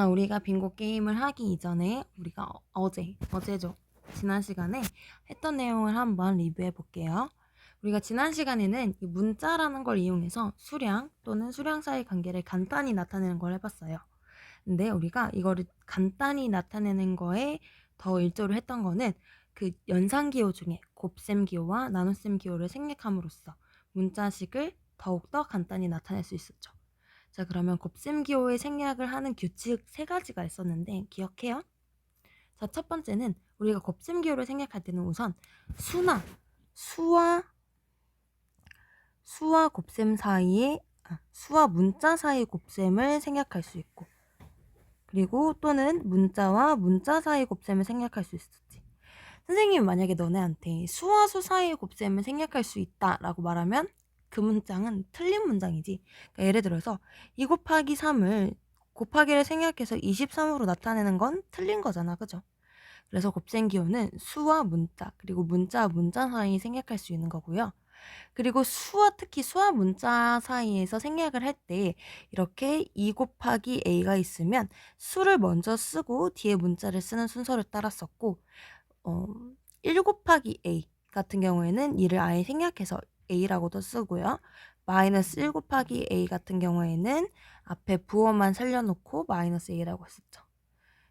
아, 우리가 빙고 게임을 하기 이전에 우리가 어- 어제, 어제죠. 지난 시간에 했던 내용을 한번 리뷰해 볼게요. 우리가 지난 시간에는 이 문자라는 걸 이용해서 수량 또는 수량 사이 관계를 간단히 나타내는 걸 해봤어요. 근데 우리가 이거를 간단히 나타내는 거에 더 일조를 했던 거는 그 연산기호 중에 곱셈기호와 나눗셈기호를 생략함으로써 문자식을 더욱더 간단히 나타낼 수 있었죠. 자, 그러면 곱셈기호의 생략을 하는 규칙 세 가지가 있었는데 기억해요? 자, 첫 번째는 우리가 곱셈기호를 생략할 때는 우선 수나 수와 수와 곱셈 사이에 아, 수와 문자 사이 곱셈을 생략할 수 있고 그리고 또는 문자와 문자 사이 곱셈을 생략할 수 있었지. 선생님이 만약에 너네한테 수와 수 사이의 곱셈을 생략할 수 있다라고 말하면 그 문장은 틀린 문장이지. 그러니까 예를 들어서 2 곱하기 3을 곱하기를 생략해서 23으로 나타내는 건 틀린 거잖아. 그죠? 그래서 곱셈 기호는 수와 문자, 그리고 문자와 문자 사이 생략할 수 있는 거고요. 그리고 수와 특히 수와 문자 사이에서 생략을 할 때 이렇게 2 곱하기 a가 있으면 수를 먼저 쓰고 뒤에 문자를 쓰는 순서를 따랐었고 어, 1 곱하기 a 같은 경우에는 2를 아예 생략해서 a라고도 쓰고요. 마이너스 1 곱하기 a 같은 경우에는 앞에 부호만 살려놓고 마이너스 a라고 했었죠.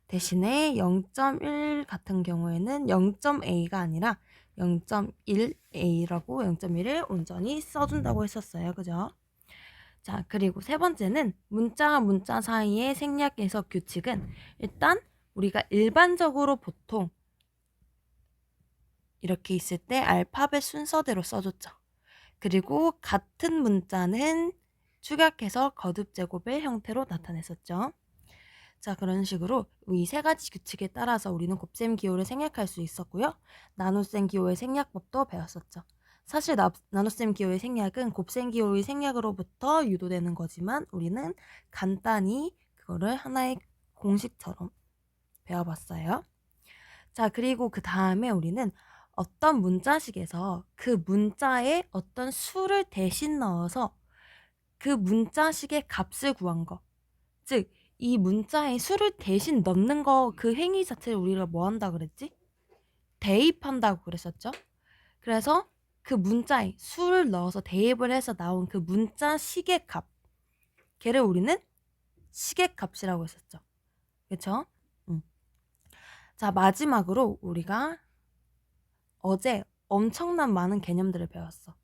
대신에 0.1 같은 경우에는 0.a가 아니라 0.1a라고 0.1을 온전히 써준다고 했었어요. 그죠? 자, 그리고 세 번째는 문자와 문자 사이의 생략에서 규칙은 일단 우리가 일반적으로 보통 이렇게 있을 때 알파벳 순서대로 써줬죠. 그리고 같은 문자는 축약해서 거듭 제곱의 형태로 나타냈었죠. 자, 그런 식으로 이 세 가지 규칙에 따라서 우리는 곱셈 기호를 생략할 수 있었고요. 나눗셈 기호의 생략법도 배웠었죠. 사실 나, 나눗셈 기호의 생략은 곱셈 기호의 생략으로부터 유도되는 거지만 우리는 간단히 그거를 하나의 공식처럼 배워봤어요. 자, 그리고 그 다음에 우리는 어떤 문자식에서 그 문자에 어떤 수를 대신 넣어서 그 문자식의 값을 구한 거. 즉, 이 문자에 수를 대신 넣는 거 그 행위 자체를 우리가 뭐 한다 그랬지? 대입한다고 그랬었죠? 그래서 그 문자에 수를 넣어서 대입을 해서 나온 그 문자식의 값. 걔를 우리는 식의 값이라고 했었죠. 그쵸? 음. 자, 마지막으로 우리가 어제 엄청난 많은 개념들을 배웠어.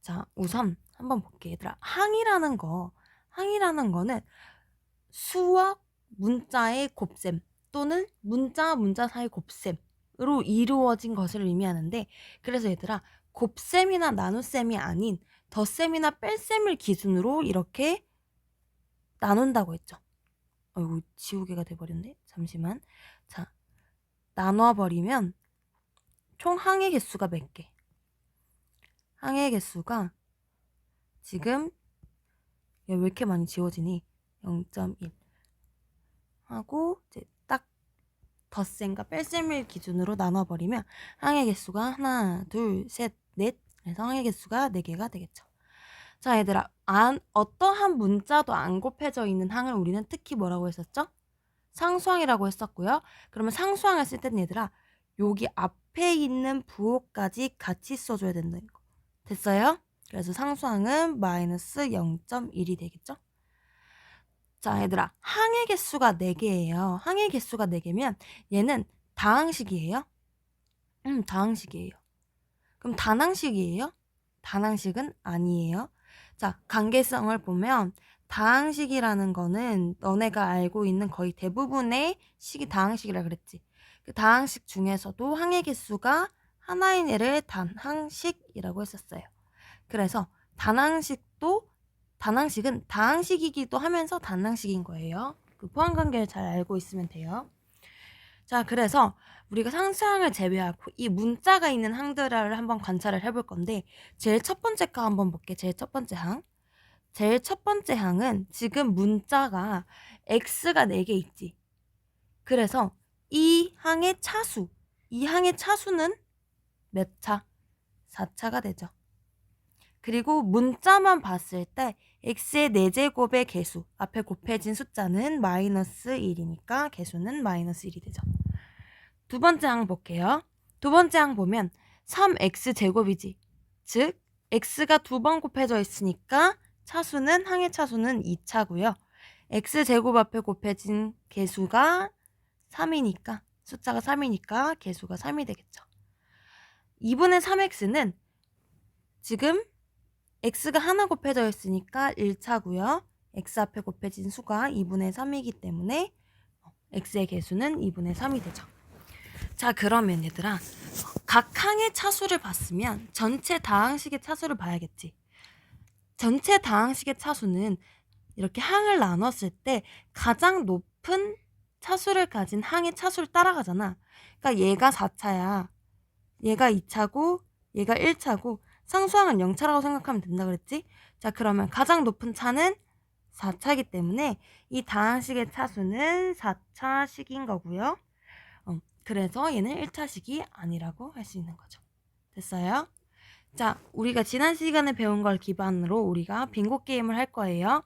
자, 우선 한번 볼게, 얘들아. 항이라는 거, 항이라는 거는 수와 문자의 곱셈 또는 문자와 문자 사이 곱셈으로 이루어진 것을 의미하는데, 그래서 얘들아, 곱셈이나 나눗셈이 아닌 덧셈이나 뺄셈을 기준으로 이렇게 나눈다고 했죠. 어이구, 지우개가 돼버렸네? 잠시만. 자, 나눠버리면 총 항의 개수가 몇 개? 항의 개수가 지금 야, 왜 이렇게 많이 지워지니? 0.1 하고 이제 딱 덧셈과 뺄셈을 기준으로 나눠버리면 항의 개수가 하나, 둘, 셋, 넷 그래서 항의 개수가 4개가 되겠죠. 자 얘들아 안, 어떠한 문자도 안 곱해져 있는 항을 우리는 특히 뭐라고 했었죠? 상수항이라고 했었고요. 그러면 상수항을 쓸 때는 얘들아 여기 앞 에 있는 부호까지 같이 써줘야 된다는 거. 됐어요? 그래서 상수항은 마이너스 0.1이 되겠죠? 자, 얘들아. 항의 개수가 4개예요. 항의 개수가 4개면 얘는 다항식이에요? 음, 다항식이에요. 그럼 단항식이에요? 단항식은 아니에요. 자, 관계성을 보면 다항식이라는 거는 너네가 알고 있는 거의 대부분의 식이 다항식이라 그랬지. 그 다항식 중에서도 항의 개수가 하나인 애를 단항식이라고 했었어요. 그래서 단항식도 단항식은 다항식이기도 하면서 단항식인 거예요. 그 포함 관계를 잘 알고 있으면 돼요. 자, 그래서 우리가 상수항을 제외하고 이 문자가 있는 항들을 한번 관찰을 해볼 건데 제일 첫 번째 거 한번 볼게. 제일 첫 번째 항. 제일 첫 번째 항은 지금 문자가 x가 4개 있지. 그래서 이 항의 차수, 이 항의 차수는 몇 차? 4차가 되죠. 그리고 문자만 봤을 때 x의 4제곱의 개수 앞에 곱해진 숫자는 마이너스 1이니까 개수는 마이너스 1이 되죠. 두 번째 항 볼게요. 두 번째 항 보면 3x 제곱이지. 즉 x가 두 번 곱해져 있으니까 차수는 항의 차수는 2차고요. x 제곱 앞에 곱해진 개수가 3이니까 숫자가 3이니까 개수가 3이 되겠죠. 2분의 3x는 지금 x가 하나 곱해져 있으니까 1차고요. x 앞에 곱해진 수가 2분의 3이기 때문에 x의 개수는 2분의 3이 되죠. 자 그러면 얘들아 각 항의 차수를 봤으면 전체 다항식의 차수를 봐야겠지. 전체 다항식의 차수는 이렇게 항을 나눴을 때 가장 높은 차수를 가진 항의 차수를 따라가잖아. 그러니까 얘가 4차야. 얘가 2차고 얘가 1차고 상수항은 0차라고 생각하면 된다 그랬지? 자 그러면 가장 높은 차는 4차이기 때문에 이 다항식의 차수는 4차식인 거고요. 어, 그래서 얘는 1차식이 아니라고 할 수 있는 거죠. 됐어요? 자, 우리가 지난 시간에 배운 걸 기반으로 우리가 빙고 게임을 할 거예요.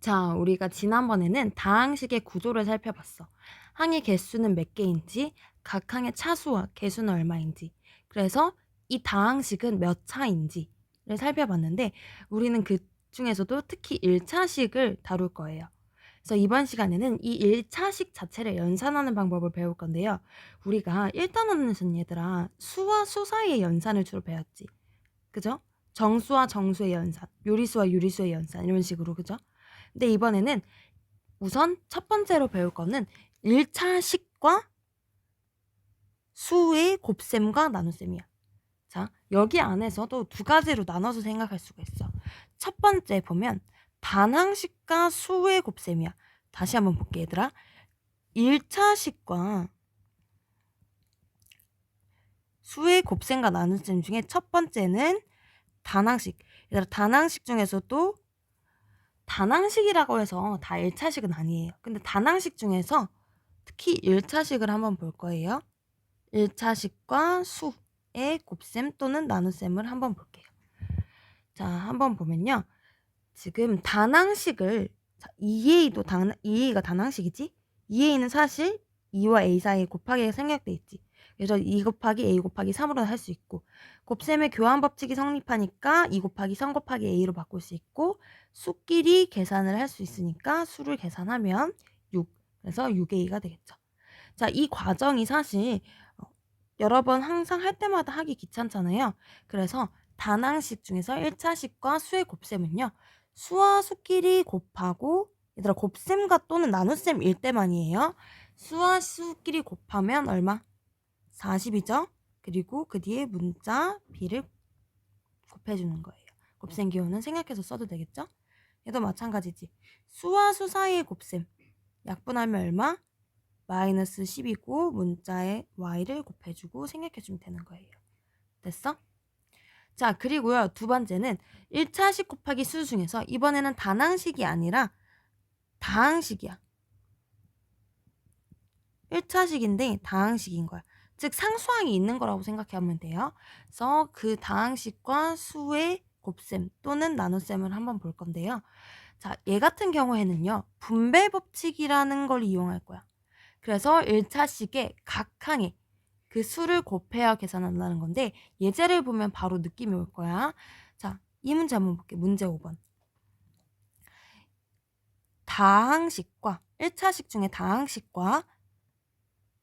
자, 우리가 지난번에는 다항식의 구조를 살펴봤어. 항의 개수는 몇 개인지, 각 항의 차수와 개수는 얼마인지, 그래서 이 다항식은 몇 차인지를 살펴봤는데, 우리는 그 중에서도 특히 1차식을 다룰 거예요. 그래서 이번 시간에는 이 1차식 자체를 연산하는 방법을 배울 건데요. 우리가 1단원에서는 얘들아 수와 수 사이의 연산을 주로 배웠지. 그죠? 정수와 정수의 연산, 요리수와 유리수의 연산 이런 식으로 그죠? 근데 이번에는 우선 첫 번째로 배울 거는 1차식과 수의 곱셈과 나눗셈이야. 자, 여기 안에서도 두 가지로 나눠서 생각할 수가 있어. 첫 번째 보면 반항식과 수의 곱셈이야. 다시 한번 볼게 얘들아. 1차식과 수의 곱셈과 나눗셈 중에 첫 번째는 단항식. 얘들아 단항식 중에서도 단항식이라고 해서 다 1차 식은 아니에요. 근데 단항식 중에서 특히 1차 식을 한번 볼 거예요. 1차 식과 수의 곱셈 또는 나눗셈을 한번 볼게요. 자, 한번 보면요. 지금 단항식을 2a도 단, 2a가 단항식이지? 2a는 사실 2와 a 사이에 곱하기가 생략돼 있지. 그래서 2 곱하기 a 곱하기 3으로 할 수 있고 곱셈의 교환 법칙이 성립하니까 2 곱하기 3 곱하기 a로 바꿀 수 있고 수끼리 계산을 할 수 있으니까 수를 계산하면 6 그래서 6a가 되겠죠. 자, 이 과정이 사실 어, 여러 번 항상 할 때마다 하기 귀찮잖아요. 그래서 단항식 중에서 1차식과 수의 곱셈은요. 수와 수끼리 곱하고 얘들아 곱셈과 또는 나눗셈일 때만이에요. 수와 수끼리 곱하면 얼마? 40이죠? 그리고 그 뒤에 문자 b를 곱해주는 거예요. 곱셈 기호는 생략해서 써도 되겠죠? 얘도 마찬가지지. 수와 수 사이의 곱셈. 약분하면 얼마? 마이너스 10이고 문자에 y를 곱해주고 생략해주면 되는 거예요. 됐어? 자, 그리고요. 두 번째는 1차식 곱하기 수 중에서 이번에는 단항식이 아니라 다항식이야. 1차식인데 다항식인 거야. 즉 상수항이 있는 거라고 생각하면 돼요. 그래서 그 다항식과 수의 곱셈 또는 나눗셈을 한번 볼 건데요. 자, 얘 같은 경우에는요. 분배 법칙이라는 걸 이용할 거야. 그래서 1차식의 각 항에 그 수를 곱해야 계산한다는 건데 예제를 보면 바로 느낌이 올 거야. 자, 이 문제 한번 볼게. 문제 5번. 다항식과 1차식 중에 다항식과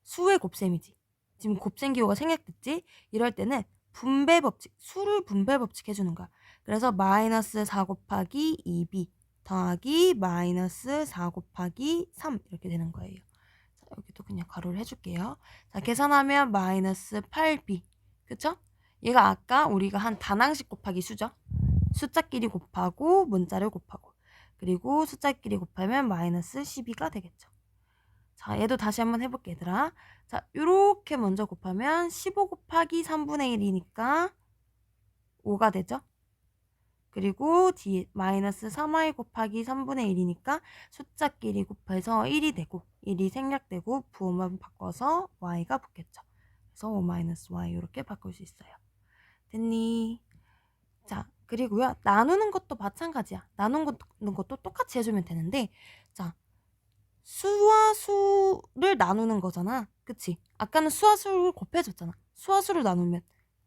수의 곱셈이지. 지금 곱셈 기호가 생략됐지? 이럴 때는 분배 법칙, 수를 분배 법칙 해주는 거야. 그래서 마이너스 4 곱하기 2b 더하기 마이너스 4 곱하기 3 이렇게 되는 거예요. 자, 여기도 그냥 가로를 해줄게요. 자, 계산하면 마이너스 8b. 그쵸? 얘가 아까 우리가 한 단항식 곱하기 수죠? 숫자끼리 곱하고 문자를 곱하고 그리고 숫자끼리 곱하면 마이너스 12가 되겠죠. 자, 얘도 다시 한번 해볼게 얘들아. 자, 요렇게 먼저 곱하면 15 곱하기 3분의 1이니까 5가 되죠? 그리고 뒤에 마이너스 3y 곱하기 3분의 1이니까 숫자끼리 곱해서 1이 되고 1이 생략되고 부호만 바꿔서 y가 붙겠죠. 그래서 5 마이너스 y 이렇게 바꿀 수 있어요. 됐니? 자, 그리고요. 나누는 것도 마찬가지야. 나누는 것도 똑같이 해주면 되는데 자 수와 수를 나누는 거잖아. 그치? 아까는 수와 수를 곱해줬잖아. 수와 수를 나누면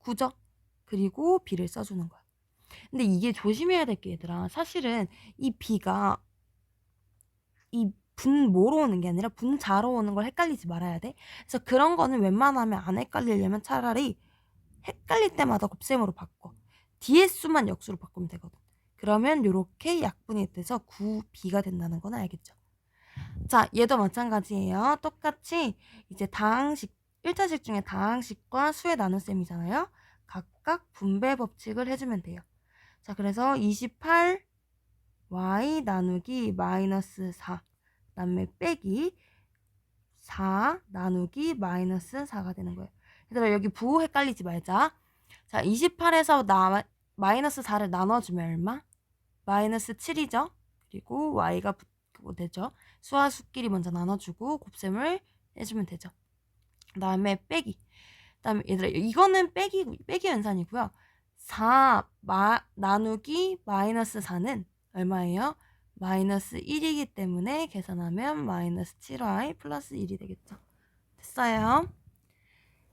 9죠? 그리고 b를 써주는 거야. 근데 이게 조심해야 될 게 얘들아. 사실은 이 b가 이 분모로 오는 게 아니라 분자로 오는 걸 헷갈리지 말아야 돼. 그래서 그런 거는 웬만하면 안 헷갈리려면 차라리 헷갈릴 때마다 곱셈으로 바꿔. 뒤에 수만 역수로 바꾸면 되거든. 그러면 이렇게 약분이 돼서 9b가 된다는 건 알겠죠? 자, 얘도 마찬가지예요. 똑같이 이제 다항식, 1차식 중에 다항식과 수의 나눗셈이잖아요. 각각 분배 법칙을 해주면 돼요. 자, 그래서 28 y 나누기 마이너스 4 그 다음에 빼기 4 나누기 마이너스 4가 되는 거예요. 얘들아 여기 부호 헷갈리지 말자. 자 28에서 나, 마이너스 4를 나눠주면 얼마? 마이너스 7이죠. 그리고 y가 붙 고 되죠. 수와 수끼리 먼저 나눠주고 곱셈을 해주면 되죠. 그 다음에 빼기. 그 다음에 얘들아 이거는 빼기 빼기 연산이고요. 4 마, 나누기 마이너스 4는 얼마예요? 마이너스 1이기 때문에 계산하면 마이너스 7y 플러스 1이 되겠죠. 됐어요.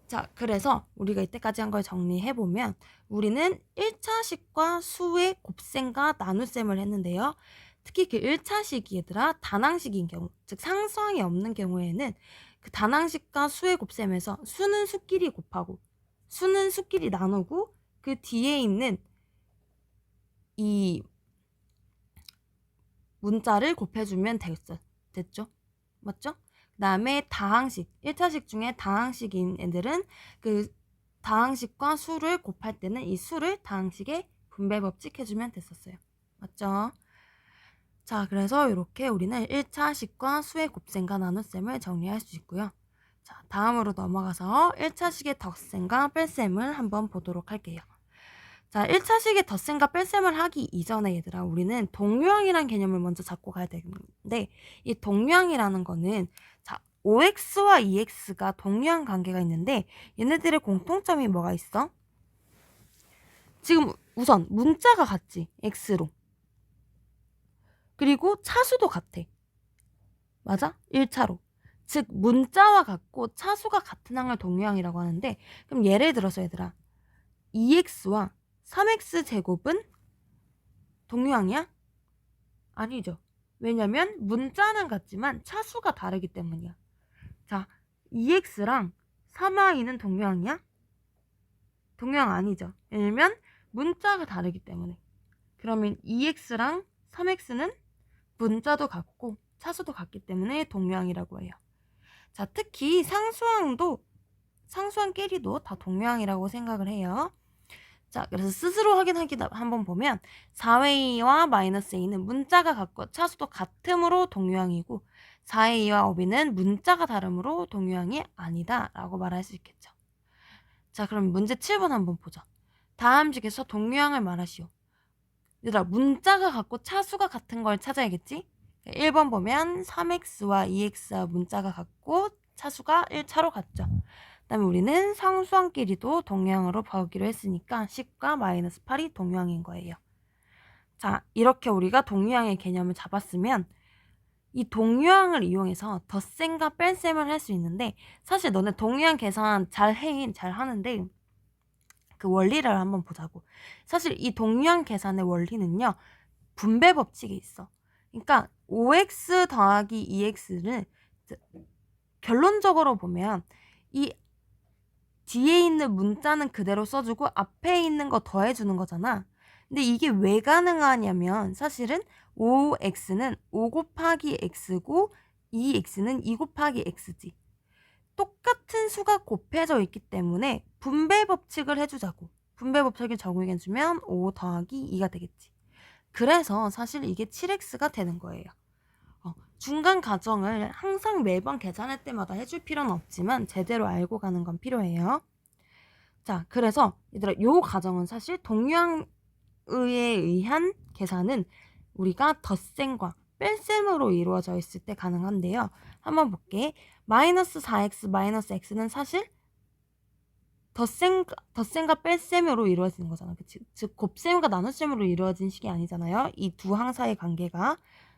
자, 그래서 우리가 이때까지 한 걸 정리해보면 우리는 1차식과 수의 곱셈과 나눗셈을 했는데요. 특히 그 1차 식이 얘들아 단항식인 경우, 즉 상수항이 없는 경우에는 그 단항식과 수의 곱셈에서 수는 수끼리 곱하고 수는 수끼리 나누고 그 뒤에 있는 이 문자를 곱해주면 되겠어. 됐죠? 맞죠? 그 다음에 다항식, 1차식 중에 다항식인 애들은 그 다항식과 수를 곱할 때는 이 수를 다항식에 분배 법칙 해주면 됐었어요. 맞죠? 자, 그래서 이렇게 우리는 1차 식과 수의 곱셈과 나눗셈을 정리할 수 있고요. 자, 다음으로 넘어가서 1차식의 덧셈과 뺄셈을 한번 보도록 할게요. 자, 1차식의 덧셈과 뺄셈을 하기 이전에 얘들아, 우리는 동류항이라는 개념을 먼저 잡고 가야 되는데, 이 동류항이라는 거는, 자, OX와 EX가 동류항 관계가 있는데, 얘네들의 공통점이 뭐가 있어? 지금 우선 문자가 같지, X로. 그리고 차수도 같아. 맞아? 1차로. 즉, 문자와 같고 차수가 같은 항을 동류항이라고 하는데, 그럼 예를 들어서 얘들아, EX와 3x 제곱은 동류항이야? 아니죠. 왜냐면 문자는 같지만 차수가 다르기 때문이야. 자, 2x랑 3y는 동류항이야? 동류항 아니죠. 왜냐면 문자가 다르기 때문에. 그러면 2x랑 3x는 문자도 같고 차수도 같기 때문에 동류항이라고 해요. 자, 특히 상수항도 상수항끼리도 다 동류항이라고 생각을 해요. 자, 그래서 스스로 확인하기 한번 보면 4A와 마이너스 A는 문자가 같고 차수도 같음으로 동유항이고 4A와 5B는 문자가 다름으로 동유항이 아니다 라고 말할 수 있겠죠. 자, 그럼 문제 7번 한번 보자. 다음 중에서 동유항을 말하시오. 얘들아, 문자가 같고 차수가 같은 걸 찾아야겠지? 1번 보면 3x와 2x와 문자가 같고 차수가 1차로 같죠. 그다음에 우리는 상수항끼리도 동양으로 바꾸기로 했으니까 10과 마이너스 8이 동양인 거예요. 자, 이렇게 우리가 동유항의 개념을 잡았으면 이 동유항을 이용해서 덧셈과 뺄셈을 할 수 있는데 사실 너네 동유항 계산 잘 해, 잘 하는데 그 원리를 한번 보자고. 사실 이 동유항 계산의 원리는요. 분배 법칙이 있어. 그러니까 5x 더하기 2x를 결론적으로 보면 이 뒤에 있는 문자는 그대로 써주고 앞에 있는 거 더해주는 거잖아. 근데 이게 왜 가능하냐면 사실은 5x는 5 곱하기 x고 2x는 2 곱하기 x지. 똑같은 수가 곱해져 있기 때문에 분배 법칙을 해주자고. 분배 법칙을 적용해주면 5 더하기 2가 되겠지. 그래서 사실 이게 7x가 되는 거예요. 어, 중간 가정을 항상 매번 계산할 때마다 해줄 필요는 없지만 제대로 알고 가는 건 필요해요. 자, 그래서 얘들아, 요 가정은 사실 동유항에 의한 계산은 우리가 덧셈과 뺄셈으로 이루어져 있을 때 가능한데요. 한번 볼게. 마이너스 4x 마이너스 x는 사실 덧셈과, 덧셈과 뺄셈으로 이루어지는 거잖아. 그치? 즉, 곱셈과 나눗셈으로 이루어진 식이 아니잖아요. 이 두 항 사이의 관계가.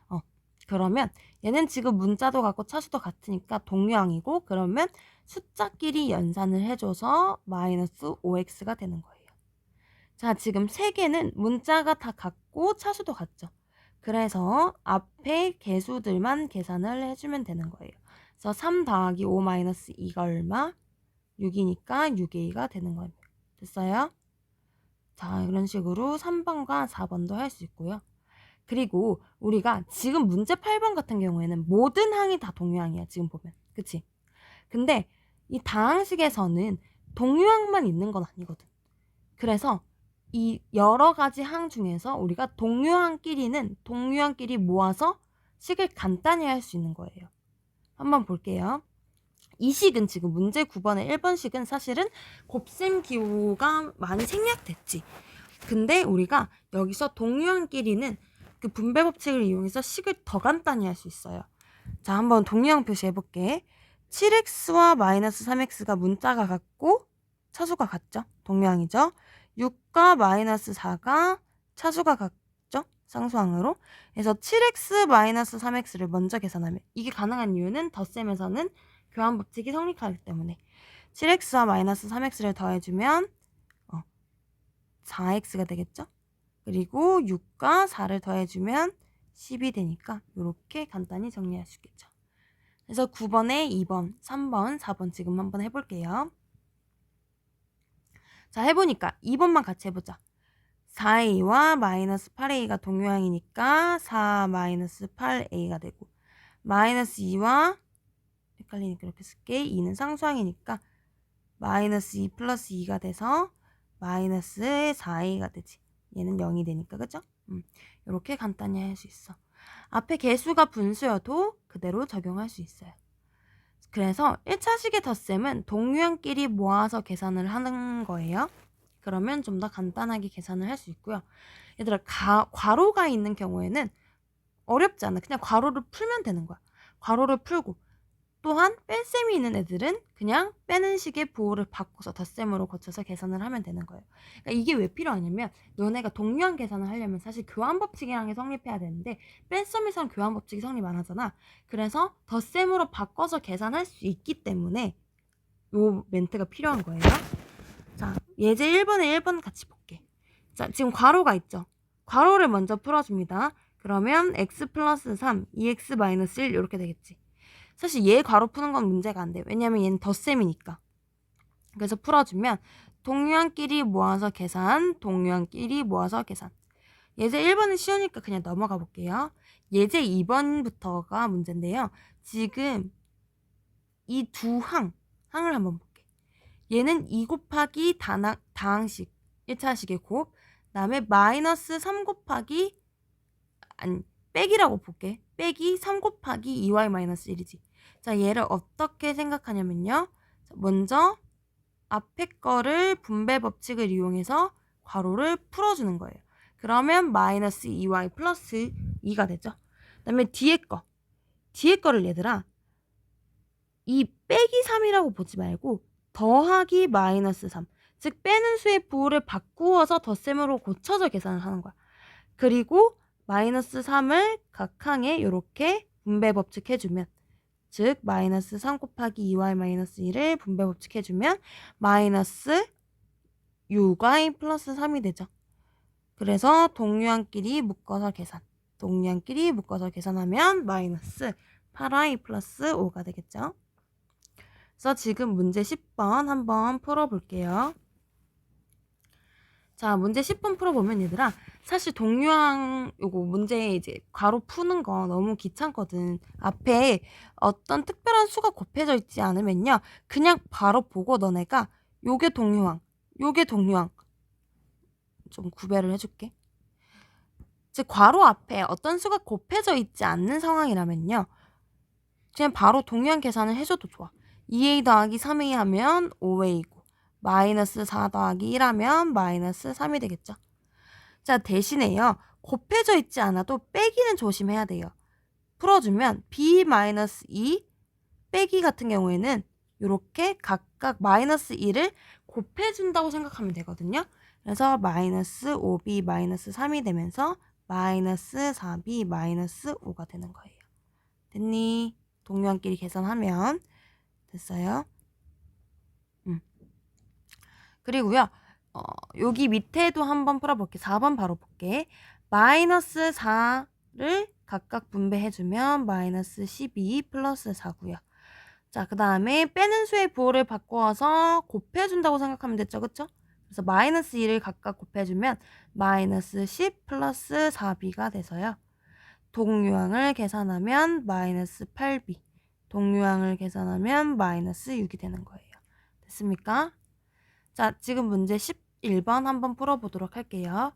어, 그러면 얘는 지금 문자도 같고 차수도 같으니까 동류항이고 그러면 숫자끼리 연산을 해줘서 마이너스 5x가 되는 거예요. 자, 지금 세 개는 문자가 다 같고 차수도 같죠. 그래서 앞에 개수들만 계산을 해주면 되는 거예요. 그래서 3 더하기 5 마이너스 2가 얼마? 6이니까 6a가 되는 겁니다. 됐어요? 자, 이런 식으로 3번과 4번도 할 수 있고요. 그리고 우리가 지금 문제 8번 같은 경우에는 모든 항이 다 동유항이야. 지금 보면. 그치? 근데 이 다항식에서는 동유항만 있는 건 아니거든. 그래서 이 여러 가지 항 중에서 우리가 동유항끼리는 동유항끼리 모아서 식을 간단히 할 수 있는 거예요. 한번 볼게요. 이 식은 지금 문제 9번의 1번 식은 사실은 곱셈 기호가 많이 생략됐지. 근데 우리가 여기서 동유항끼리는 그 분배 법칙을 이용해서 식을 더 간단히 할 수 있어요. 자, 한번 동유항 표시해 볼게. 7x와 마이너스 3x가 문자가 같고 차수가 같죠? 동유항이죠. 6과 마이너스 4가 차수가 같죠? 쌍수항으로. 그래서 7x 마이너스 3x를 먼저 계산하면 이게 가능한 이유는 덧셈에서는 교환 법칙이 성립하기 때문에 7x와 마이너스 3x를 더해주면 어, 4x가 되겠죠? 그리고 6과 4를 더해주면 10이 되니까 이렇게 간단히 정리할 수 있겠죠. 그래서 9번에 2번, 3번, 4번 지금 한번 해볼게요. 자, 해보니까 2번만 같이 해보자. 4a와 마이너스 8a가 동유항이니까 4 마이너스 8a가 되고 마이너스 2와 헷갈리니까 이렇게 쓸게 2는 상수항이니까 마이너스 2 플러스 2가 돼서 마이너스 4a가 되지 얘는 0이 되니까 그죠? 음, 이렇게 간단히 할 수 있어 앞에 개수가 분수여도 그대로 적용할 수 있어요 그래서 1차식의 덧셈은 동유항끼리 모아서 계산을 하는 거예요. 그러면 좀 더 간단하게 계산을 할 수 있고요. 얘들아, 가, 괄호가 있는 경우에는 어렵지 않아. 그냥 괄호를 풀면 되는 거야. 괄호를 풀고 또한 뺄셈이 있는 애들은 그냥 빼는 식의 부호를 바꿔서 덧셈으로 고쳐서 계산을 하면 되는 거예요. 그러니까 이게 왜 필요하냐면 너네가 동류항 계산을 하려면 사실 교환 법칙이라는 게 성립해야 되는데 뺄셈에서는 교환 법칙이 성립 안 하잖아. 그래서 덧셈으로 바꿔서 계산할 수 있기 때문에 요 멘트가 필요한 거예요. 자, 예제 1번에 1번 같이 볼게. 자, 지금 괄호가 있죠. 괄호를 먼저 풀어줍니다. 그러면 x 플러스 3, 2x 마이너스 1 이렇게 되겠지. 사실 얘 괄호 푸는 건 문제가 안 돼. 왜냐면 얘는 덧셈이니까. 그래서 풀어주면 동유항끼리 모아서 계산, 동유항끼리 모아서 계산. 예제 1번은 쉬우니까 그냥 넘어가 볼게요. 예제 2번부터가 문제인데요. 지금 이 두 항, 항을 한번 볼게. 얘는 2 곱하기 다항, 다항식, 1차식의 곱, 다음에 마이너스 3 곱하기, 아니, 빼기라고 볼게. 빼기 3 곱하기 2y 마이너스 1이지. 자, 얘를 어떻게 생각하냐면요. 먼저 앞에 거를 분배 법칙을 이용해서 괄호를 풀어주는 거예요. 그러면 마이너스 2y 플러스 2가 되죠. 그 다음에 뒤에 거. 뒤에 거를 얘들아 이 빼기 3이라고 보지 말고 더하기 마이너스 3. 즉 빼는 수의 부호를 바꾸어서 덧셈으로 고쳐서 계산을 하는 거야. 그리고 마이너스 3을 각 항에 이렇게 분배 법칙 해주면 즉 마이너스 3 곱하기 2y 마이너스 1을 분배 법칙 해주면 마이너스 6y 플러스 3이 되죠. 그래서 동류항끼리 묶어서 계산 동류항끼리 묶어서 계산하면 마이너스 8y 플러스 5가 되겠죠. 그래서 지금 문제 10번 한번 풀어볼게요. 자, 문제 10번 풀어보면 얘들아, 사실 동유항 요거 문제 이제 괄호 푸는 거 너무 귀찮거든. 앞에 어떤 특별한 수가 곱해져 있지 않으면요. 그냥 바로 보고 너네가 요게 동유항, 요게 동유항 좀 구별을 해줄게. 즉 괄호 앞에 어떤 수가 곱해져 있지 않는 상황이라면요. 그냥 바로 동유항 계산을 해줘도 좋아. 2a 더하기 3a 하면 5a고 마이너스 4 더하기 1 하면 마이너스 3이 되겠죠. 자, 대신에요. 곱해져 있지 않아도 빼기는 조심해야 돼요. 풀어주면 b 마이너스 2 빼기 같은 경우에는 이렇게 각각 마이너스 1을 곱해준다고 생각하면 되거든요. 그래서 마이너스 5b 마이너스 3이 되면서 마이너스 4b 마이너스 5가 되는 거예요. 됐니? 동료한끼리 계산하면 됐어요. 음. 그리고요. 어, 여기 밑에도 한번 풀어볼게. 4번 바로 볼게. 마이너스 4를 각각 분배해주면 마이너스 12 플러스 4고요. 자, 그 다음에 빼는 수의 부호를 바꿔서 곱해준다고 생각하면 됐죠, 그쵸? 그래서 마이너스 2를 각각 곱해주면 마이너스 10 플러스 4b가 돼서요. 동유항을 계산하면 마이너스 8b, 동유항을 계산하면 마이너스 6이 되는 거예요. 됐습니까? 자, 지금 문제 11번 한번 풀어보도록 할게요.